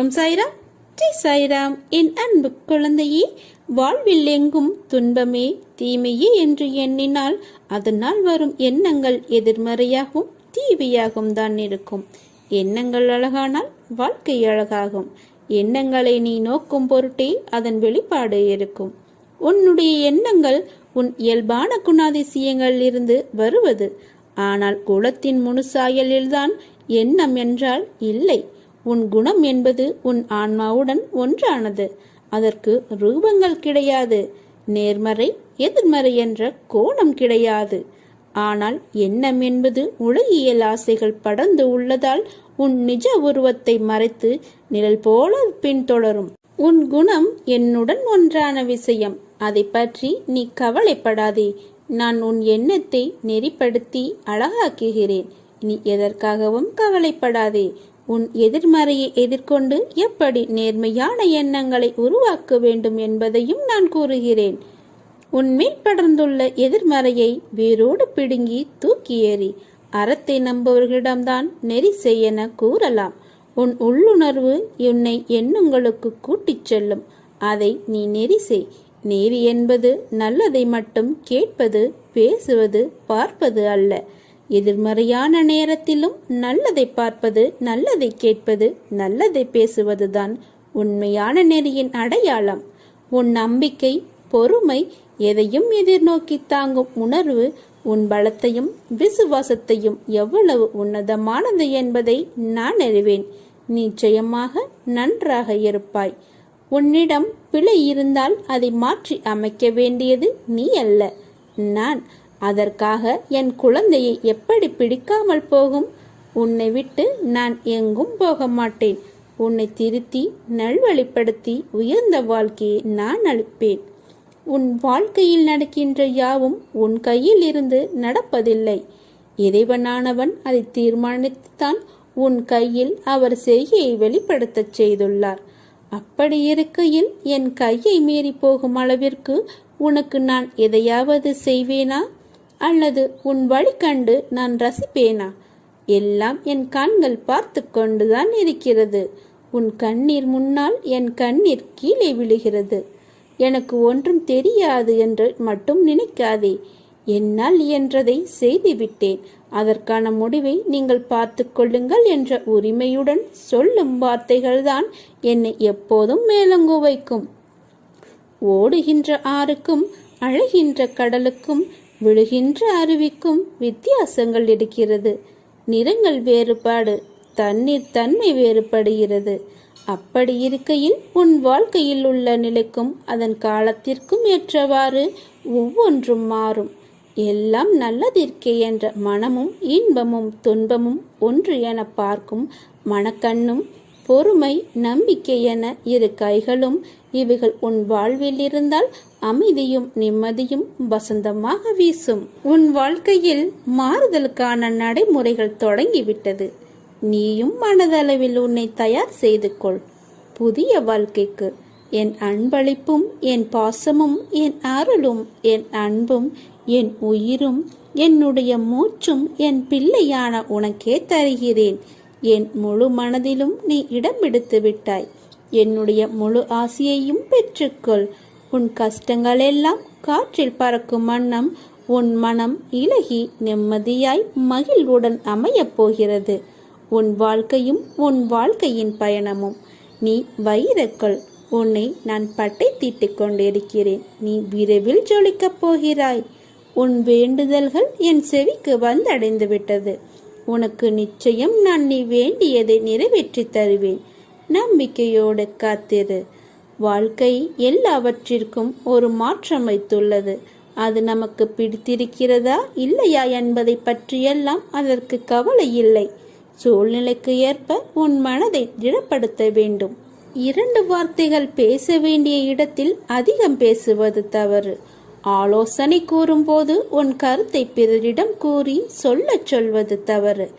ஓம் சாய்ராம். ஜெய் சாய்ராம். என் அன்பு குழந்தையே வாழ்வில் எங்கும் துன்பமே தீமையே என்று எண்ணினால் அதனால் வரும் எண்ணங்கள் எதிர்மறையாகவும் தீவையாகவும் தான் இருக்கும். எண்ணங்கள் அழகானால் வாழ்க்கை அழகாகும். எண்ணங்களை நீ நோக்கும் பொருட்டே அதன் வெளிப்பாடு இருக்கும். உன்னுடைய எண்ணங்கள் உன் இயல்பான குணாதிசயங்களில் இருந்து வருவது. ஆனால் குலத்தின் முனுசாயலில்தான் எண்ணம் என்றால் இல்லை. உன் குணம் என்பது உன் ஆன்மாவுடன் ஒன்றானது. அதற்கு ரூபங்கள் கிடையாது. நேர்மறை எதிர்மறை என்ற கோணம் கிடையாது. ஆனால் எண்ணம் என்பது உலகியல் ஆசைகள் படர்ந்து உள்ளதால் உன் நிஜ உருவத்தை மறைத்து நிழல் போல பின்தொடரும். உன் குணம் என்னுடன் ஒன்றான விஷயம். அதை பற்றி நீ கவலைப்படாதே. நான் உன் எண்ணத்தை நெறிப்படுத்தி அழகாக்குகிறேன். நீ எதற்காகவும் கவலைப்படாதே. உன் எதிர்மறையை எதிர்கொண்டு எப்படி நேர்மையான எண்ணங்களை உருவாக்க வேண்டும் என்பதையும் நான் கூறுகிறேன். உன்மேல் படர்ந்துள்ள எதிர்மறையை வேரோடு பிடுங்கி தூக்கி ஏறி அறத்தை நம்புவர்களிடம்தான் நெரிசை என கூறலாம். உன் உள்ளுணர்வு உன்னை எண்ணங்களுக்கு கூட்டிச் செல்லும். அதை நீ நெரிசை நேரி என்பது நல்லதை மட்டும் கேட்பது பேசுவது பார்ப்பது அல்ல. எதிர்மறையான நேரத்திலும் நல்லதை பார்ப்பது நல்லதை கேட்பது நல்லதை பேசுவதுதான் உண்மையான நெறியின் அடையாளம். உன் நம்பிக்கை பொறுமை எதையும் எதிர்நோக்கி தாங்கும் உணர்வு உன் பலத்தையும் விசுவாசத்தையும் எவ்வளவு உன்னதமானது என்பதை நான் அறிவேன். நிச்சயமாக நன்றாக இருப்பாய். உன்னிடம் பிழை இருந்தால் அதை மாற்றி அமைக்க வேண்டியது நீ அல்ல. நான் அதற்காக என் குழந்தையை எப்படி பிடிக்காமல் போகும்? உன்னை விட்டு நான் எங்கும் போக மாட்டேன். உன்னை திருத்தி நல்வழிப்படுத்தி உயர்ந்த வாழ்க்கையை நான் அளிப்பேன். உன் வாழ்க்கையில் நடக்கின்ற யாவும் உன் கையில் இருந்து நடப்பதில்லை. இறைவனானவன் அதை தீர்மானித்துத்தான் உன் கையில் அவர் செய்கையை வெளிப்படுத்தச் செய்துள்ளார். அப்படி இருக்கையில் என் கையை மீறி போகும் அளவிற்கு உனக்கு நான் எதையாவது செய்வேனா? அல்லது உன் வழி கண்டு நான் ரசிப்பேனா? எல்லாம் என் கண்கள் பார்த்து கொண்டுதான் இருக்கிறது. உன் கண்ணீர் முன்னால் என் கண்ணீர் கீழே விழுகிறது. எனக்கு ஒன்றும் தெரியாது என்று மட்டும் நினைக்காதே. என்னால் இயன்றதை செய்துவிட்டேன் அதற்கான முடிவை நீங்கள் பார்த்து கொள்ளுங்கள் என்ற உரிமையுடன் சொல்லும் வார்த்தைகள்தான் என்னை எப்போதும் மேலங்கு வைக்கும். ஓடுகின்ற ஆறுக்கும் அழகின்ற கடலுக்கும் விழுகின்ற அருவிக்கும் வித்தியாசங்கள் இருக்கிறது. நிறங்கள் வேறுபாடு தண்ணீர் தன்மை வேறுபடுகிறது. அப்படி இருக்கையில் உன் வாழ்க்கையில் உள்ள நிலைக்கும் அதன் காலத்திற்கும் ஏற்றவாறு ஒவ்வொன்றும் மாறும். எல்லாம் நல்லதிற்கே என்ற மனமும் இன்பமும் துன்பமும் ஒன்று என பார்க்கும் மனக்கண்ணும் பொறுமை நம்பிக்கை என இரு கைகளும் இவைகள் உன் வாழ்வில் இருந்தால் அமைதியும் நிம்மதியும் வசந்தமாக வீசும். உன் வாழ்க்கையில் மாறுதலுக்கான நடைமுறைகள் தொடங்கிவிட்டது. நீயும் மனதளவில் உன்னை தயார் செய்து கொள். புதிய வாழ்க்கைக்கு என் அன்பளிப்பும் என் பாசமும் என் அருளும் என் அன்பும் என் உயிரும் என்னுடைய மூச்சும் என் பிள்ளையான உனக்கே தருகிறேன். என் முழு மனதிலும் நீ இடம் எடுத்து விட்டாய். என்னுடைய முழு ஆசையையும் பெற்றுக்கொள். உன் கஷ்டங்களெல்லாம் காற்றில் பறக்கும் வண்ணம் உன் மனம் இலகி நிம்மதியாய் மகிழ்வுடன் அமையப் போகிறது. உன் வாழ்க்கையும் உன் வாழ்க்கையின் பயணமும். நீ வைரக்கொள் உன்னை நான் பட்டை தீட்டிக் கொண்டிருக்கிறேன். நீ விரைவில் ஜொலிக்கப் போகிறாய். உன் வேண்டுதல்கள் என் செவிக்கு வந்தடைந்து விட்டது. உனக்கு நிச்சயம் நான் நீ வேண்டியதை நிறைவேற்றி தருவேன். நம்பிக்கையோடு காத்திரு. வாழ்க்கை எல்லாவற்றிற்கும் ஒரு மாற்றம் வைத்துள்ளது. அது நமக்கு பிடித்திருக்கிறதா இல்லையா என்பதை பற்றியெல்லாம் அதற்கு கவலை இல்லை. சூழ்நிலைக்கு ஏற்ப உன் மனதை திடப்படுத்த வேண்டும். இரண்டு வார்த்தைகள் பேச வேண்டிய இடத்தில் அதிகம் பேசுவது தவறு. ஆலோசனை கூறும்போது உன் கருத்தை பிறரிடம் கூறி சொல்லச் சொல்வது தவறு.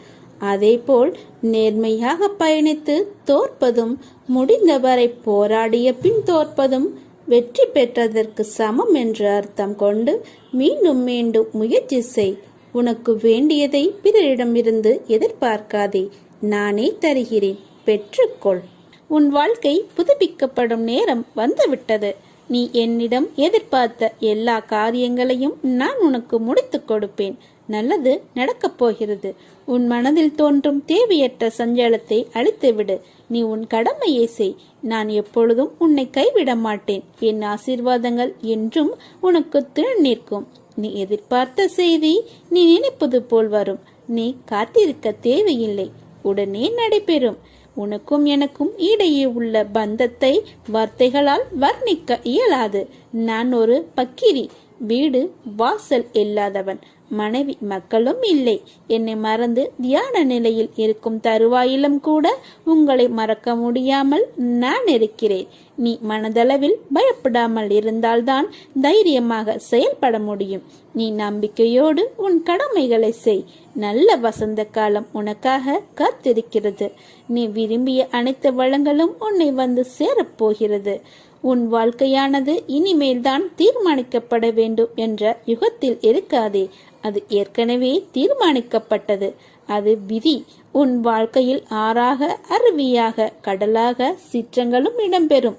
அதேபோல் நேர்மையாக பயணித்து தோற்பதும் முடிந்தவரை போராடிய பின் தோற்பதும் வெற்றி பெற்றதற்கு சமம் என்று அர்த்தம் கொண்டு மீண்டும் மீண்டும் முயற்சி செய். உனக்கு வேண்டியதை பிறரிடமிருந்து எதிர்பார்க்காதே. நானே தருகிறேன். பெற்றுக்கொள். உன் வாழ்க்கை புதுப்பிக்கப்படும் நேரம் வந்துவிட்டது. நீ என்னிடம் எதிர்பார்த்த எல்லா காரியங்களையும் நான் உனக்கு முடித்துக் கொடுப்பேன். நல்லது நடக்கப் போகிறது. உன் மனதில் தோன்றும் தேவையற்ற சஞ்சலத்தை அழித்துவிடு. நீ உன் கடமையை செய். நான் எப்பொழுதும் உன்னை கைவிட மாட்டேன். என் ஆசீர்வாதங்கள் என்றும் உனக்கு துணை நிற்கும். நீ எதிர்பார்த்த செய்தி நீ நினைப்பது போல் வரும். நீ காத்திருக்க தேவையில்லை. உடனே நடைபெறும். உனக்கும் எனக்கும் இடையே உள்ள பந்தத்தை வார்த்தைகளால் வர்ணிக்க இயலாது. நான் ஒரு பக்கிரி. வீடு வாசல் இல்லாதவன். மனைவி மக்களும் இல்லை. என்னை மறந்து தியான நிலையில் இருக்கும் தருவாயிலும் கூட உங்களை மறக்க முடியாமல் நான் இருக்கிறேன். நீ மனதளவில் பயப்படாமல் இருந்தால்தான் தைரியமாக செயல்பட முடியும். நீ நம்பிக்கையோடு உன் கடமைகளை செய். நல்ல வசந்த காலம் உனக்காக காத்திருக்கிறது. நீ விரும்பிய அனைத்து வளங்களும் உன்னை வந்து சேரப்போகிறது. உன் வாழ்க்கையானது இனிமேல்தான் தீர்மானிக்கப்பட வேண்டும் என்ற யுகத்தில் இருக்காதே. அது ஏற்கனவே தீர்மானிக்கப்பட்டது. அது விதி. உன் வாழ்க்கையில் ஆறாக அருவியாக கடலாக சிற்றங்களும் இடம்பெறும்.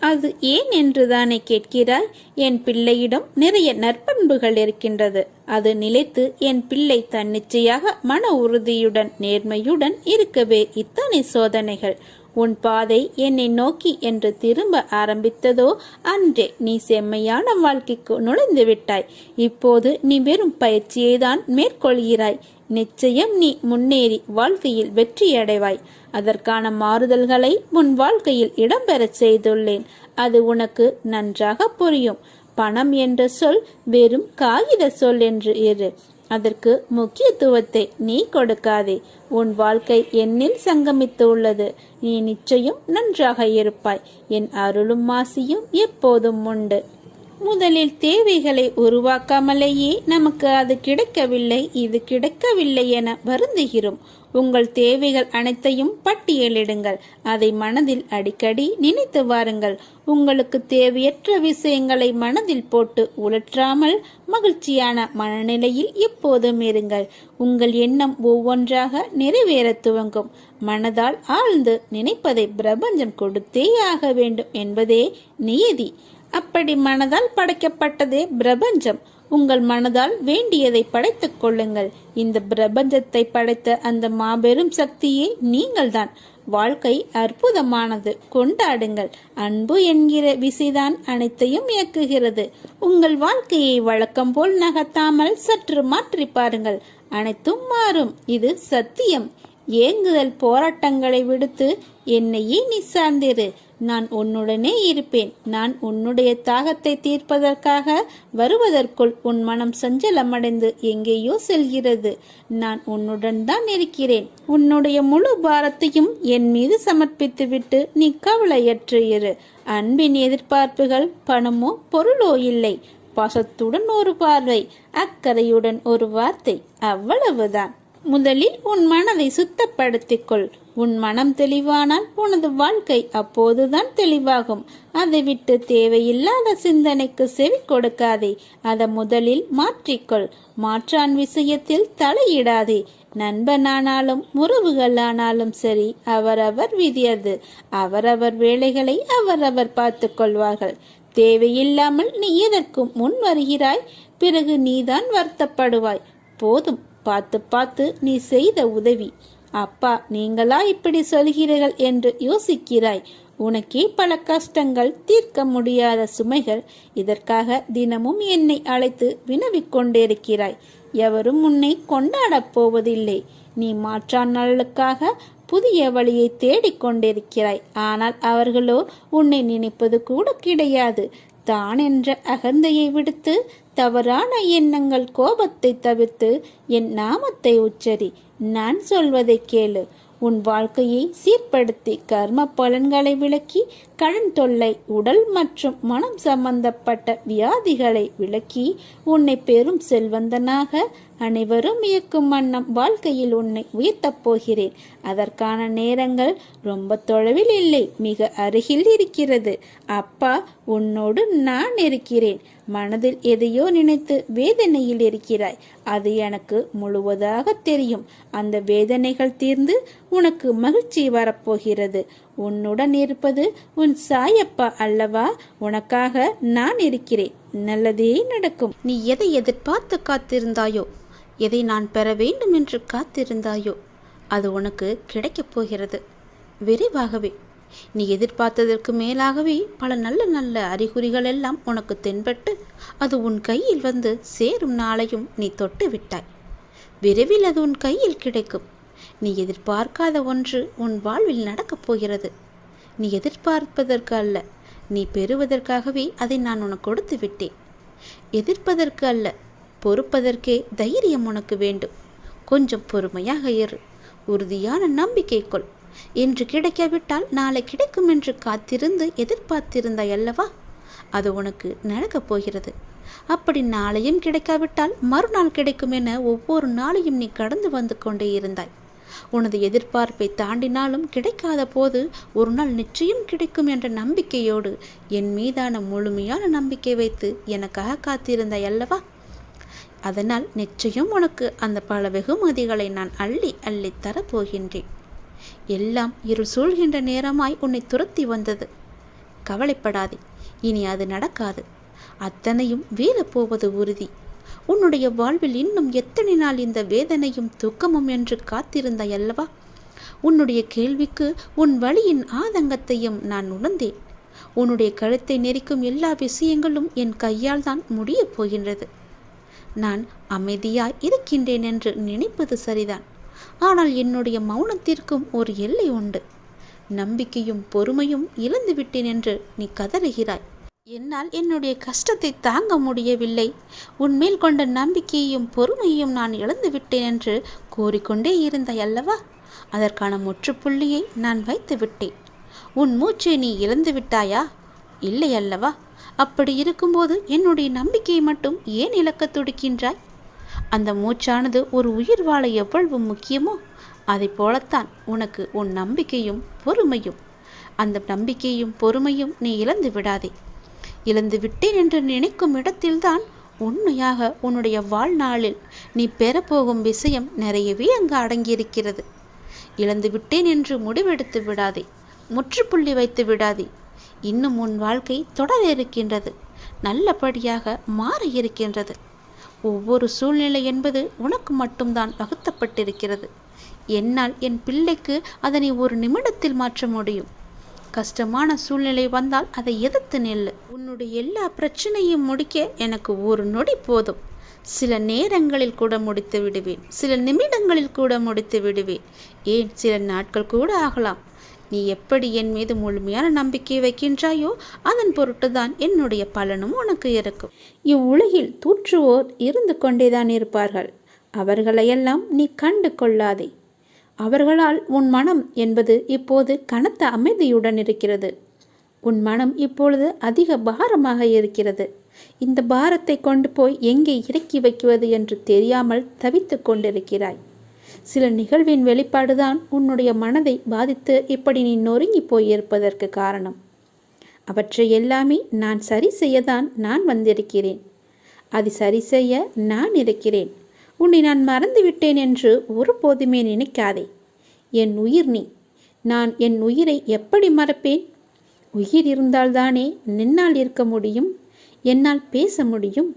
அது ஏன் என்று தானே கேட்கிறாய்? என் பிள்ளையிடம் நிறைய நற்பண்புகள் இருக்கின்றது. அது நிலைத்து என் பிள்ளை தன்னிச்சையாக மன உறுதியுடன் நேர்மையுடன் இருக்கவே இத்தனை சோதனைகள். உன் பாதை என்னை நோக்கி என்று திரும்ப ஆரம்பித்ததோ அன்றே நீ செம்மையான வாழ்க்கைக்கு நுழைந்து விட்டாய். இப்போது நீ வெறும் பயிற்சியை தான் மேற்கொள்கிறாய். நிச்சயம் நீ முன்னேறி வாழ்க்கையில் வெற்றியடைவாய். அதற்கான மாறுதல்களை உன் வாழ்க்கையில் இடம்பெறச் செய்துள்ளேன். அது உனக்கு நன்றாக புரியும். பணம் என்ற சொல் வெறும் காகித சொல் என்று இரு. அதற்கு முக்கியத்துவத்தை நீ கொடுக்காதே. உன் வாழ்க்கை என்னில் சங்கமித்து உள்ளது நீ நிச்சயம் நன்றாக இருப்பாய். என் அருளும் மாசியும் எப்போதும் உண்டு. முதலில் தேவைகளை உருவாக்காமலேயே நமக்கு அது கிடைக்கவில்லை இது கிடைக்கவில்லை என வருந்துகிறோம். உங்கள் தேவைகள் அனைத்தையும் பட்டியலிடுங்கள். அதை மனதில் அடிக்கடி நினைத்து வாருங்கள். உங்களுக்கு தேவையற்ற விஷயங்களை மனதில் போட்டு உழற்றாமல் மகிழ்ச்சியான மனநிலையில் எப்போதும் இருங்கள். உங்கள் எண்ணம் ஒவ்வொன்றாக நிறைவேற துவங்கும். மனதால் ஆழ்ந்து நினைப்பதை பிரபஞ்சம் கொடுத்தே ஆக வேண்டும் என்பதே நியதி. அப்படி மனதால் படைக்கப்பட்டதே பிரபஞ்சம். உங்கள் மனதால் வேண்டியதை படைத்துக் கொள்ளுங்கள். இந்த பிரபஞ்சத்தை படைத்த அந்த மாபெரும் சக்தியே நீங்கள்தான். வாழ்க்கை அற்புதமானது. கொண்டாடுங்கள். அன்பு என்கிற விசைதான் அனைத்தையும் இயக்குகிறது. உங்கள் வாழ்க்கையை வழக்கம் போல் நகர்த்தாமல் சற்று மாற்றி பாருங்கள். அனைத்தும் மாறும். இது சத்தியம். ஏங்குதல் போராட்டங்களை விடுத்து என்னையே நீ சார்ந்திரு. நான் உன்னுடனே இருப்பேன். நான் உன்னுடைய தாகத்தை தீர்ப்பதற்காக வருவதற்குள் உன் மனம் சஞ்சலமடைந்து எங்கேயோ செல்கிறது. நான் உன்னுடன் தான் இருக்கிறேன். உன்னுடைய முழு பாரத்தையும் என் மீது சமர்ப்பித்துவிட்டு நீ கவலையற்று இரு. அன்பின் எதிர்பார்ப்புகள் பணமோ பொருளோ இல்லை. பாசத்துடன் ஒரு பார்வை அக்கறையுடன் ஒரு வார்த்தை. அவ்வளவுதான். முதலில் உன் மனதை சுத்தப்படுத்திக்கொள். உன் மனம் தெளிவானால் உனது வாழ்க்கை அப்போதுதான் தெளிவாகும். அதை விட்டு தேவையில்லாத சிந்தனைக்கு செவி கொடுக்காதே. அதை முதலில் மாற்றிக்கொள். மாற்றான் விஷயத்தில் தலையிடாதே. நண்பனானாலும் உறவுகளானாலும் சரி அவரவர் விதியது அவரவர் வேலைகளை அவரவர் பார்த்து கொள்வார்கள். தேவையில்லாமல் நீ எதற்கும் முன் வருகிறாய்? பிறகு நீதான் வருத்தப்படுவாய். போதும். பார்த்து பார்த்து நீ செய்த உதவி. அப்பா நீங்களா இப்படி சொல்கிறீர்கள் என்று யோசிக்கிறாய். உனக்கே பல கஷ்டங்கள் தீர்க்க முடியாத சுமைகள். இதற்காக தினமும் என்னை அழைத்து வினவிக் கொண்டிருக்கிறாய். எவரும் உன்னை கொண்டாடப் போவதில்லை. நீ மாற்றான் நாளுக்காக புதிய வழியை தேடிக் கொண்டிருக்கிறாய். ஆனால் அவர்களோ உன்னை நினைப்பது கூட கிடையாது. தான் என்ற அகந்தையை விடுத்து தவறான எண்ணங்கள் கோபத்தை தவிர்த்து என் நாமத்தை உச்சரி. நான் சொல்வதை கேளு. உன் வாழ்க்கையை சீர்படுத்தி கர்ம பலன்களை விளக்கி கடன் தொல்லை உடல் மற்றும் மனம் சம்பந்தப்பட்ட வியாதிகளை விளக்கி உன்னை பெரும் செல்வந்தனாக அனைவரும் இயக்கும் வண்ணம் வாழ்க்கையில் உன்னை உயர்த்தப் போகிறேன். அதற்கான நேரங்கள் ரொம்ப தொலைவில் இல்லை மிக அருகில் இருக்கிறது. அப்பா உன்னோடு நான் இருக்கிறேன். மனதில் எதையோ நினைத்து வேதனையில் இருக்கிறாய். அது எனக்கு முழுவதாக தெரியும். அந்த வேதனைகள் தீர்ந்து உனக்கு மகிழ்ச்சி வரப்போகிறது. உன்னுடன் இருப்பது உன் சாயப்பா அல்லவா? உனக்காக நான் இருக்கிறேன். நல்லதே நடக்கும். நீ எதை எதிர்பார்த்து காத்திருந்தாயோ? எதை நான் பெற வேண்டும் என்று காத்திருந்தாயோ அது உனக்கு கிடைக்கப் போகிறது. விரைவாகவே நீ எதிர்பார்த்ததற்கு மேலாகவே பல நல்ல நல்ல அறிகுறிகள் எல்லாம் உனக்கு தென்பட்டு அது உன் கையில் வந்து சேரும் நாளையும் நீ தொட்டு விட்டாய். விரைவில் அது உன் கையில் கிடைக்கும். நீ எதிர்பார்க்காத ஒன்று உன் வாழ்வில் நடக்கப் போகிறது. நீ எதிர்பார்ப்பதற்கு அல்ல நீ பெறுவதற்காகவே அதை நான் உனக்கு கொடுத்து விட்டேன். எதிர்ப்பதற்கு அல்ல பொறுப்பதற்கே தைரியம் உனக்கு வேண்டும். கொஞ்சம் பொறுமையாக இரு. உறுதியான நம்பிக்கை கொள். இன்று கிடைக்காவிட்டால் நாளை கிடைக்கும் என்று காத்திருந்து எதிர்பார்த்திருந்தாய் அல்லவா? அது உனக்கு நடக்கப் போகிறது. அப்படி நாளையும் கிடைக்காவிட்டால் மறுநாள் கிடைக்கும் என ஒவ்வொரு நாளையும் நீ கடந்து வந்து கொண்டே இருந்தாய். உனது எதிர்பார்ப்பை தாண்டினாலும் கிடைக்காத போது ஒரு நாள் நிச்சயம் கிடைக்கும் என்ற நம்பிக்கையோடு என் மீதான முழுமையான நம்பிக்கை வைத்து எனக்காக காத்திருந்தாய் அல்லவா? அதனால் நிச்சயம் உனக்கு அந்த பல வெகுமதிகளை நான் அள்ளி அள்ளி தரப்போகின்றேன் எல்லாம் இருள் சூழ்கின்ற நேரமாய் உன்னை துரத்தி வந்தது. கவலைப்படாதே இனி அது நடக்காது. அத்தனையும் வீழப்போவது உறுதி. உன்னுடைய வாழ்வில் இன்னும் எத்தனை நாள் இந்த வேதனையும் துக்கமும் என்று காத்திருந்தாய் அல்லவா? உன்னுடைய கேள்விக்கு உன் வழியின் ஆதங்கத்தையும் நான் உணர்ந்தேன். உன்னுடைய கழுத்தை நெரிக்கும் எல்லா விஷயங்களும் என் கையால் தான் முடியப் போகின்றது. நான் அமைதியாய் இருக்கின்றேன் என்று நினைப்பது சரிதான். ஆனால் என்னுடைய மௌனத்திற்கும் ஒரு எல்லை உண்டு. நம்பிக்கையும் பொறுமையும் இழந்து விட்டேன் என்று நீ கதறுகிறாய். என்னால் என்னுடைய கஷ்டத்தை தாங்க முடியவில்லை. உன்மேல் கொண்ட நம்பிக்கையையும் பொறுமையையும் நான் இழந்துவிட்டேன் என்று கூறிக்கொண்டே இருந்தாய் அல்லவா? அதற்கான முற்றுப்புள்ளியை நான் வைத்து விட்டேன் உன் மூச்சை நீ இழந்து விட்டாயா இல்லை அல்லவா? அப்படி இருக்கும்போது என்னுடைய நம்பிக்கையை மட்டும் ஏன் இழக்க துடிக்கின்றாய்? அந்த மூச்சானது ஒரு உயிர் வாழ எவ்வளவு முக்கியமோ அதை போலத்தான் உனக்கு உன் நம்பிக்கையும் பொறுமையும். அந்த நம்பிக்கையும் பொறுமையும் நீ இழந்து விடாதே. இழந்து விட்டேன் என்று நினைக்கும் இடத்தில்தான் உண்மையாக உன்னுடைய வாழ்நாளில் நீ பெறப்போகும் விஷயம் நிறையவே அங்கு அடங்கியிருக்கிறது. இழந்து விட்டேன் என்று முடிவெடுத்து விடாதே. முற்றுப்புள்ளி வைத்து விடாதே. இன்னும் உன் வாழ்க்கை தொடர இருக்கின்றது நல்லபடியாக மாற இருக்கின்றது ஒவ்வொரு சூழ்நிலை என்பது உனக்கு மட்டும்தான் வகுத்தப்பட்டிருக்கிறது. என்னால் என் பிள்ளைக்கு அதனை ஒரு நிமிடத்தில் மாற்ற முடியும். கஷ்டமான சூழ்நிலை வந்தால் அதை எதிர்த்து நெல்லு. உன்னுடைய எல்லா பிரச்சனையும் முடிக்க எனக்கு ஒரு நொடி போதும். சில நேரங்களில் கூட முடித்து விடுவேன். சில நிமிடங்களில் கூட முடித்து விடுவேன். ஏன் சில நாட்கள் கூட ஆகலாம். நீ எப்படி என் மீது முழுமையான நம்பிக்கை வைக்கின்றாயோ அதன் பொருட்டுதான் என்னுடைய பலனும் உனக்கு இருக்கும். இவ்வுலகில் தூற்றுவோர் இருந்து கொண்டேதான் இருப்பார்கள். அவர்களையெல்லாம் நீ கண்டு கொள்ளாதே. அவர்களால் உன் மனம் என்பது இப்போது கனத்த அமைதியுடன் இருக்கிறது. உன் மனம் இப்பொழுது அதிக பாரமாக இருக்கிறது. இந்த பாரத்தை கொண்டு போய் எங்கே இறக்கி வைக்குவது என்று தெரியாமல் தவித்து கொண்டிருக்கிறாய். சில நிகழ்வின் வெளிப்பாடுதான் உன்னுடைய மனதை பாதித்து இப்படி நீ நொறுங்கி போயிருப்பதற்கு காரணம். அவற்றை எல்லாமே நான் சரி செய்யதான் நான் வந்திருக்கிறேன். அதை சரி செய்ய நான் இருக்கிறேன். உன்னை நான் மறந்துவிட்டேன் என்று ஒருபோதுமே நினைக்காதே. என் உயிர் நீ. நான் என் உயிரை எப்படி மறப்பேன்? உயிர் இருந்தால்தானே நின்னால் இருக்க முடியும் என்னால் பேச முடியும்.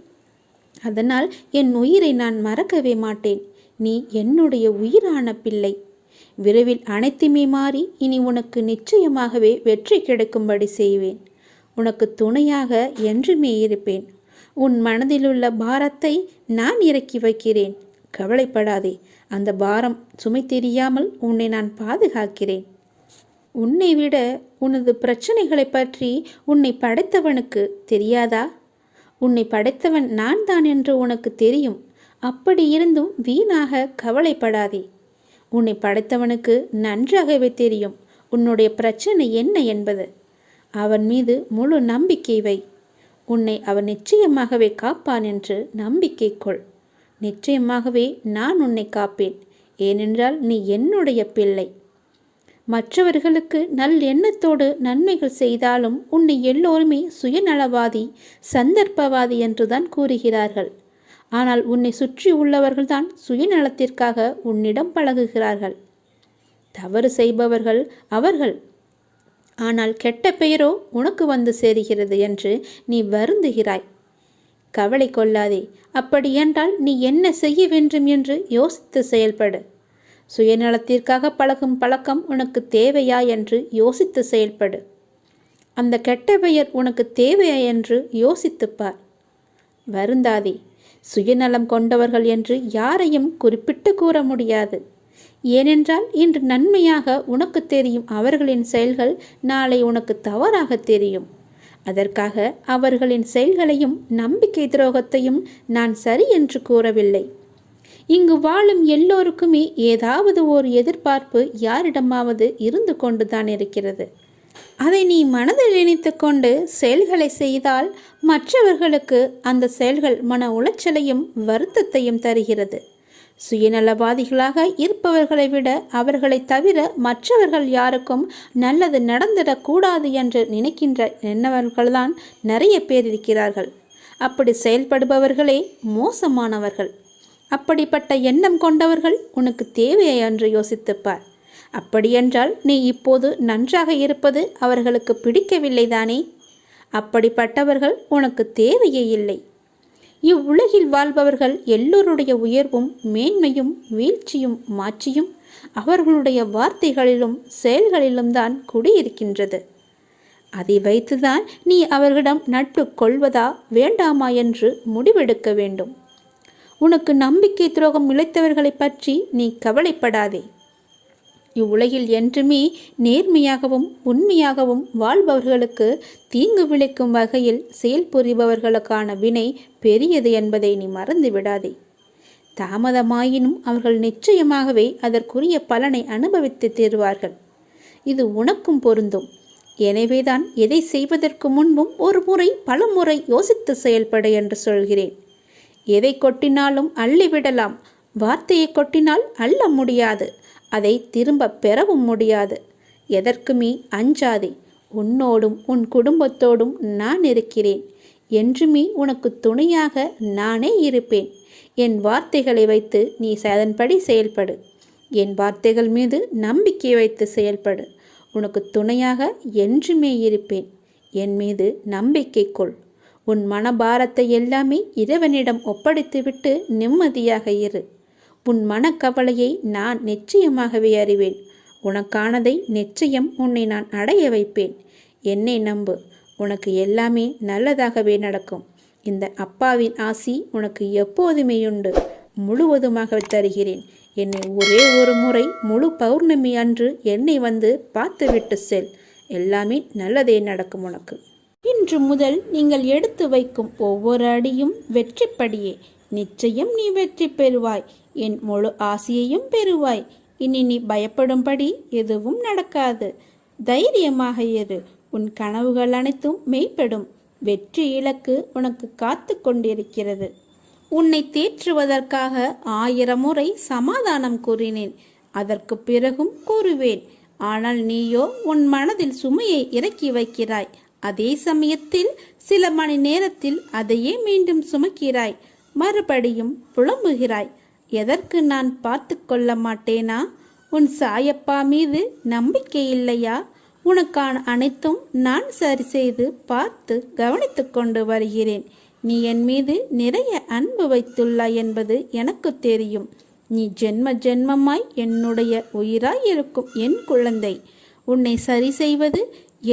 அதனால் என் உயிரை நான் மறக்கவே மாட்டேன். நீ என்னுடைய உயிரான பிள்ளை. விரைவில் அனைத்துமே மாறி இனி உனக்கு நிச்சயமாகவே வெற்றி கிடைக்கும்படி செய்வேன். உனக்கு துணையாக என்றுமே இருப்பேன். உன் மனதிலுள்ள பாரத்தை நான் இறக்கி வைக்கிறேன். கவலைப்படாதே. அந்த பாரம் சுமை தெரியாமல் உன்னை நான் பாதுகாக்கிறேன். உன்னை விட உனது பிரச்சனைகளை பற்றி உன்னை படைத்தவனுக்கு தெரியாதா? உன்னை படைத்தவன் நான் தான் என்று உனக்கு தெரியும். அப்படி இருந்தும் வீணாக கவலைப்படாதே. உன்னை படைத்தவனுக்கு நன்றாகவே தெரியும். உன்னுடைய பிரச்சனை என்ன என்பது. அவன் மீது முழு நம்பிக்கை வை. உன்னை அவன் நிச்சயமாகவே காப்பான் என்று நம்பிக்கை கொள். நிச்சயமாகவே நான் உன்னை காப்பேன். ஏனென்றால் நீ என்னுடைய பிள்ளை. மற்றவர்களுக்கு நல் எண்ணத்தோடு நன்மைகள் செய்தாலும் உன்னை எல்லோருமே சுயநலவாதி சந்தர்ப்பவாதி என்றுதான் கூறுகிறார்கள். ஆனால் உன்னை சுற்றி உள்ளவர்கள்தான் சுயநலத்திற்காக உன்னிடம் பழகுகிறார்கள். தவறு செய்பவர்கள் அவர்கள். ஆனால் கெட்ட பெயரோ உனக்கு வந்து சேருகிறது என்று நீ வருந்துகிறாய். கவலை கொள்ளாதே. அப்படியென்றால் நீ என்ன செய்ய வேண்டும் என்று யோசித்து செயல்படு. சுயநலத்திற்காக பழகும் பழக்கம் உனக்கு தேவையா என்று யோசித்து செயல்படு. அந்த கெட்ட பெயர் உனக்கு தேவையா என்று யோசித்துப்பார் வருந்தாதே. சுயநலம் கொண்டவர்கள் என்று யாரையும் குறிப்பிட்டு கூற முடியாது. ஏனென்றால் இன்று நன்மையாக உனக்கு தெரியும் அவர்களின் செயல்கள் நாளை உனக்கு தவறாக தெரியும். அதற்காக அவர்களின் செயல்களையும் நம்பிக்கை துரோகத்தையும் நான் சரி என்று கூறவில்லை. இங்கு வாழும் எல்லோருக்குமே ஏதாவது ஒரு எதிர்பார்ப்பு யாரிடமாவது இருந்து கொண்டுதான் இருக்கிறது. அதை நீ மனதில் நினைத்து கொண்டு செயல்களை செய்தால் மற்றவர்களுக்கு அந்த செயல்கள் மன உளைச்சலையும் வருத்தத்தையும் தருகிறது. சுயநலவாதிகளாக இருப்பவர்களை விட அவர்களை தவிர மற்றவர்கள் யாருக்கும் நல்லது நடந்திடக்கூடாது என்று நினைக்கின்ற எண்ணவர்கள்தான் நிறைய பேர் இருக்கிறார்கள். அப்படி செயல்படுபவர்களே மோசமானவர்கள். அப்படிப்பட்ட எண்ணம் கொண்டவர்கள் உனக்கு தேவையை என்று யோசித்துப்பார். அப்படியென்றால் நீ இப்போது நன்றாக இருப்பது அவர்களுக்கு பிடிக்கவில்லைதானே? அப்படிப்பட்டவர்கள் உனக்கு தேவையே இல்லை. இவ்வுலகில் வாழ்பவர்கள் எல்லோருடைய உயர்வும் மேன்மையும் வீழ்ச்சியும் மாட்சியும் அவர்களுடைய வார்த்தைகளிலும் செயல்களிலும் தான் குடியிருக்கின்றது. அதை வைத்துதான் நீ அவர்களிடம் நட்பு கொள்வதா வேண்டாமா என்று முடிவெடுக்க வேண்டும். உனக்கு நம்பிக்கை துரோகம் இழைத்தவர்களை பற்றி நீ கவலைப்படாதே. இவ்வுலகில் என்றுமே நேர்மையாகவும் உண்மையாகவும் வாழ்பவர்களுக்கு தீங்கு விளைக்கும் வகையில் செயல்புரிபவர்களுக்கான வினை பெரியது என்பதை நீ மறந்து விடாதே. தாமதமாயினும் அவர்கள் நிச்சயமாகவே அதற்குரிய பலனை அனுபவித்து தீர்வார்கள். இது உனக்கும் பொருந்தும். எனவேதான் எதை செய்வதற்கு முன்பும் ஒரு முறை பல முறை யோசித்து செயல்பட என்று சொல்கிறேன். எதை கொட்டினாலும் அள்ளிவிடலாம். வார்த்தையை கொட்டினால் அள்ள முடியாது. அதை திரும்ப பெறவும் முடியாது. எதற்குமே அஞ்சாதே உன்னோடும் உன் குடும்பத்தோடும் நான் இருக்கிறேன். என்றுமே உனக்கு துணையாக நானே இருப்பேன். என் வார்த்தைகளை வைத்து நீ அதன்படி செயல்படு. என் வார்த்தைகள் மீது நம்பிக்கை வைத்து செயல்படு. உனக்கு துணையாக என்றுமே இருப்பேன். என் மீது நம்பிக்கை கொள். உன் மனபாரத்தை எல்லாமே இறைவனிடம் ஒப்படைத்துவிட்டு நிம்மதியாக இரு. உன் மனக்கவலையை நான் நிச்சயமாகவே அறிவேன். உனக்கானதை நிச்சயம் உன்னை நான் அடைய வைப்பேன். என்னை நம்பு. உனக்கு எல்லாமே நல்லதாகவே நடக்கும். இந்த அப்பாவின் ஆசி உனக்கு எப்போதுமே உண்டு. முழுவதுமாக தருகிறேன். என்னை ஒரே ஒரு முறை முழு பௌர்ணமி அன்று என்னை வந்து பார்த்துவிட்டு செல். எல்லாமே நல்லதே நடக்கும் உனக்கு. இன்று முதல் நீங்கள் எடுத்து வைக்கும் ஒவ்வொரு அடியும் வெற்றிப்படியே. நிச்சயம் நீ வெற்றி பெறுவாய். என் முழு ஆசையையும் பெறுவாய். இனி நீ பயப்படும்படி எதுவும் நடக்காது. தைரியமாக இரு உன் கனவுகள் அனைத்தும் மெய்ப்படும். வெற்றி இலக்கு உனக்கு காத்து கொண்டிருக்கிறது. உன்னை தேற்றுவதற்காக ஆயிரம் முறை சமாதானம் கூறினேன். அதற்கு பிறகும் கூறுவேன் ஆனால் நீயோ உன் மனதில் சுமையை இறக்கி வைக்கிறாய். அதே சமயத்தில் சில மணி நேரத்தில் அதையே மீண்டும் சுமக்கிறாய். மறுபடியும் புலம்புகிறாய். எதற்கு நான் பார்த்து கொள்ள மாட்டேனா? உன் சாயப்பா மீது நம்பிக்கை இல்லையா? உனக்கான அனைத்தும் நான் சரி செய்து பார்த்து கவனித்து கொண்டு வருகிறேன். நீ என் மீது நிறைய அன்பு வைத்துள்ளாய் என்பது எனக்கு தெரியும். நீ ஜென்ம ஜென்மமாய் என்னுடைய உயிராய் இருக்கும் என் குழந்தை. உன்னை சரி செய்வது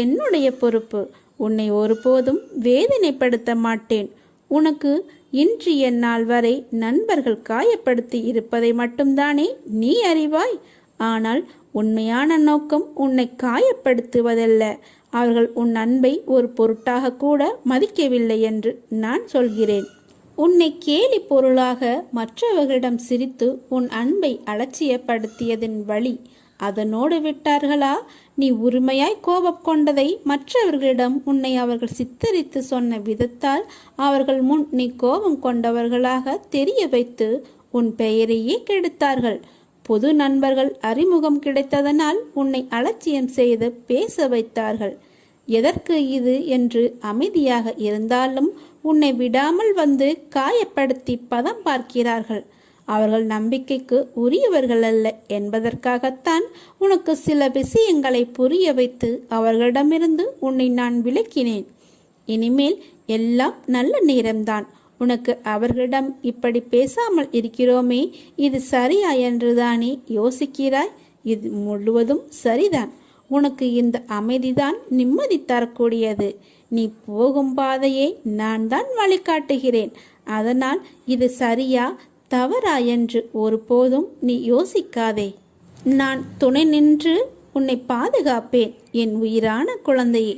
என்னுடைய பொறுப்பு. உன்னை ஒருபோதும் வேதனைப்படுத்த மாட்டேன். உனக்கு இன்று என்னால் வரை நண்பர்கள் காயப்படுத்தி இருப்பதை மட்டும்தானே நீ அறிவாய். ஆனால் உண்மையான நோக்கம் உன்னை காயப்படுத்துவதல்ல. அவர்கள் உன் அன்பை ஒரு பொருட்டாக கூட மதிக்கவில்லை என்று நான் சொல்கிறேன். உன்னை கேலி பொருளாக மற்றவர்களிடம் சிரித்து உன் அன்பை அலட்சியப்படுத்தியதன் வழி அதனோடு விட்டார்களா நீ உரிமையாய் கோபம் கொண்டதை மற்றவர்களிடம் உன்னை அவர்கள் சித்தரித்து சொன்ன விதத்தால் அவர்கள் முன் நீ கோபம் கொண்டவர்களாக தெரிய வைத்து உன் பெயரையே கெடுத்தார்கள். பொது நண்பர்கள் அறிமுகம் கிடைத்ததனால் உன்னை அலட்சியம் செய்து பேச வைத்தார்கள். எதற்கு இது என்று அமைதியாக இருந்தாலும் உன்னை விடாமல் வந்து காயப்படுத்தி பதம் பார்க்கிறார்கள். அவர்கள் நம்பிக்கைக்கு உரியவர்கள் அல்ல என்பதற்காகத்தான் உனக்கு சில விஷயங்களை புரிய வைத்து அவர்களிடமிருந்து உன்னை நான் விளக்கினேன் இனிமேல் எல்லாம் நல்ல நேரம்தான். உனக்கு அவர்களிடம் இப்படி பேசாமல் இருக்கிறோமே இது சரியா என்றுதானே யோசிக்கிறாய்? இது முழுவதும் சரிதான். உனக்கு இந்த அமைதிதான் நிம்மதி தரக்கூடியது. நீ போகும் பாதையை நான் தான் வழிகாட்டுகிறேன். அதனால் இது சரியா தவறா என்று ஒருபோதும் நீ யோசிக்காதே. நான் துணை நின்று உன்னை பாதுகாப்பேன். என் உயிரான குழந்தையே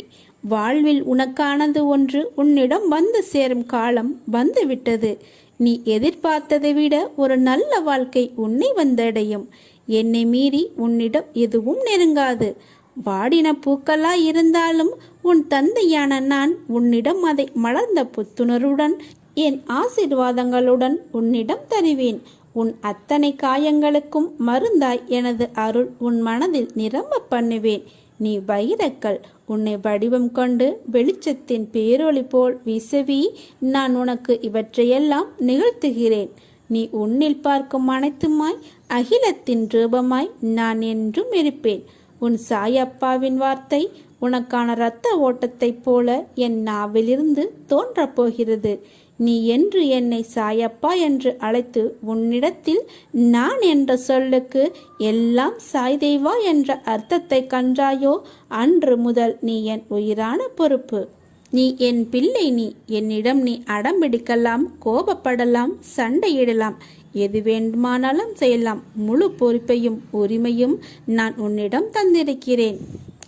வாழ்வில் உனக்கானது ஒன்று உன்னிடம் வந்து சேரும் காலம் வந்துவிட்டது. நீ எதிர்பார்த்ததை விட ஒரு நல்ல வாழ்க்கை உன்னை வந்தடையும். என்னை மீறி உன்னிடம் எதுவும் நெருங்காது. வாடின பூக்களா இருந்தாலும் உன் தந்தையான நான் உன்னிடம் அதை மலர்ந்த புத்துணர்வுடன் என் ஆசிர்வாதங்களுடன் உன்னிடம் தருவேன். உன் அத்தனை காயங்களுக்கும் மருந்தாய் எனது அருள் உன் மனதில் நிரம்ப பண்ணுவேன். நீ வைரக்கல் உன்னை வடிவம் கொண்டு வெளிச்சத்தின் பேரொளி போல் விசவி நான் உனக்கு இவற்றையெல்லாம் நிகழ்த்துகிறேன். நீ உன்னில் பார்க்கும் அனைத்துமாய் அகிலத்தின் ரூபமாய் நான் என்றும் இருப்பேன். உன் சாயப்பாவின் வார்த்தை உனக்கான இரத்த ஓட்டத்தைப் போல என் நாவிலிருந்து தோன்றப் போகிறது. நீ என்று என்னை சாயப்பா என்று அழைத்து உன்னிடத்தில் நான் என்ற சொல்லுக்கு எல்லாம் சாய்தேவா என்ற அர்த்தத்தை கன்றாயோ அன்று முதல் நீ என் உயிரான பொறுப்பு. நீ என் பிள்ளை நீ. என்னிடம் நீ அடம்பிடிக்கலாம் கோபப்படலாம் சண்டையிடலாம். எது வேண்டுமானாலும் செய்யலாம். முழு பொறுப்பையும் உரிமையும் நான் உன்னிடம் தந்திருக்கிறேன்.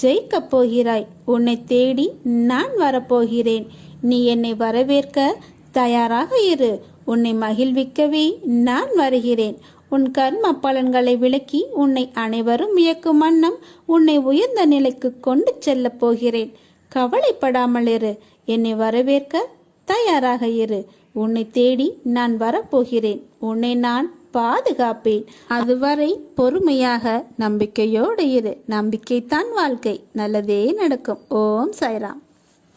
ஜெயிக்கப் போகிறாய் உன்னை தேடி நான் வரப்போகிறேன். நீ என்னை வரவேற்க தயாராக இரு. உன்னை மகிழ்விக்கவே நான் வருகிறேன். உன் கர்ம பலன்களை விளக்கி உன்னை அனைவரும் வியக்கும் வண்ணம் உன்னை உயர்ந்த நிலைக்கு கொண்டு செல்லப் போகிறேன். கவலைப்படாமல் இரு. என்னை வரவேற்க தயாராக இரு. உன்னை தேடி நான் வரப்போகிறேன். உன்னை நான் பாதுகாப்பேன். அதுவரை பொறுமையாக நம்பிக்கையோடு இரு. நம்பிக்கைத்தான் வாழ்க்கை. நல்லதே நடக்கும். ஓம் சாய்ராம்.